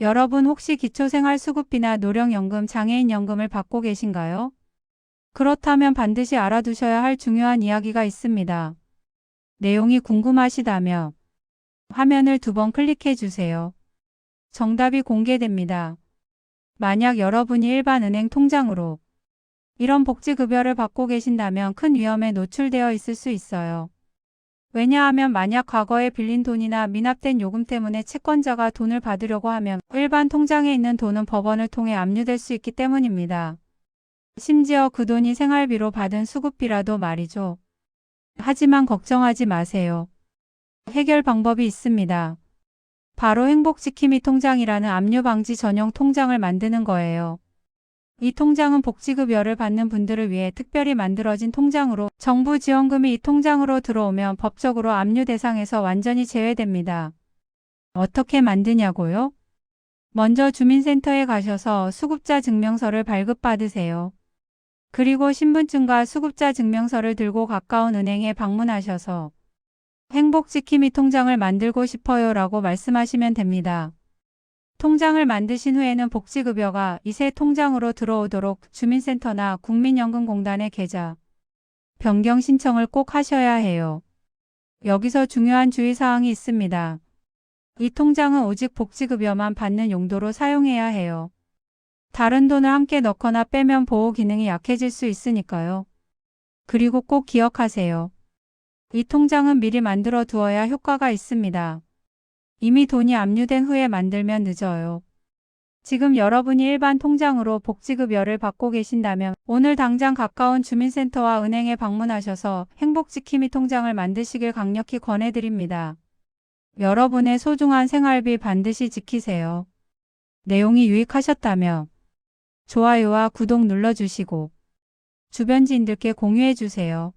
여러분 혹시 기초생활수급비나 노령연금, 장애인연금을 받고 계신가요? 그렇다면 반드시 알아두셔야 할 중요한 이야기가 있습니다. 내용이 궁금하시다면 화면을 두 번 클릭해 주세요. 정답이 공개됩니다. 만약 여러분이 일반 은행 통장으로 이런 복지급여를 받고 계신다면 큰 위험에 노출되어 있을 수 있어요. 왜냐하면 만약 과거에 빌린 돈이나 미납된 요금 때문에 채권자가 돈을 받으려고 하면 일반 통장에 있는 돈은 법원을 통해 압류될 수 있기 때문입니다. 심지어 그 돈이 생활비로 받은 수급비라도 말이죠. 하지만 걱정하지 마세요. 해결 방법이 있습니다. 바로 행복지킴이 통장이라는 압류 방지 전용 통장을 만드는 거예요. 이 통장은 복지급여를 받는 분들을 위해 특별히 만들어진 통장으로 정부 지원금이 이 통장으로 들어오면 법적으로 압류 대상에서 완전히 제외됩니다. 어떻게 만드냐고요? 먼저 주민센터에 가셔서 수급자 증명서를 발급받으세요. 그리고 신분증과 수급자 증명서를 들고 가까운 은행에 방문하셔서 행복지킴이 통장을 만들고 싶어요 라고 말씀하시면 됩니다. 통장을 만드신 후에는 복지급여가 이새 통장으로 들어오도록 주민센터나 국민연금공단의 계좌 변경 신청을 꼭 하셔야 해요. 여기서 중요한 주의사항이 있습니다. 이 통장은 오직 복지급여만 받는 용도로 사용해야 해요. 다른 돈을 함께 넣거나 빼면 보호 기능이 약해질 수 있으니까요. 그리고 꼭 기억하세요. 이 통장은 미리 만들어 두어야 효과가 있습니다. 이미 돈이 압류된 후에 만들면 늦어요. 지금 여러분이 일반 통장으로 복지급여를 받고 계신다면 오늘 당장 가까운 주민센터와 은행에 방문하셔서 행복지킴이 통장을 만드시길 강력히 권해드립니다. 여러분의 소중한 생활비 반드시 지키세요. 내용이 유익하셨다면 좋아요와 구독 눌러주시고 주변 지인들께 공유해주세요.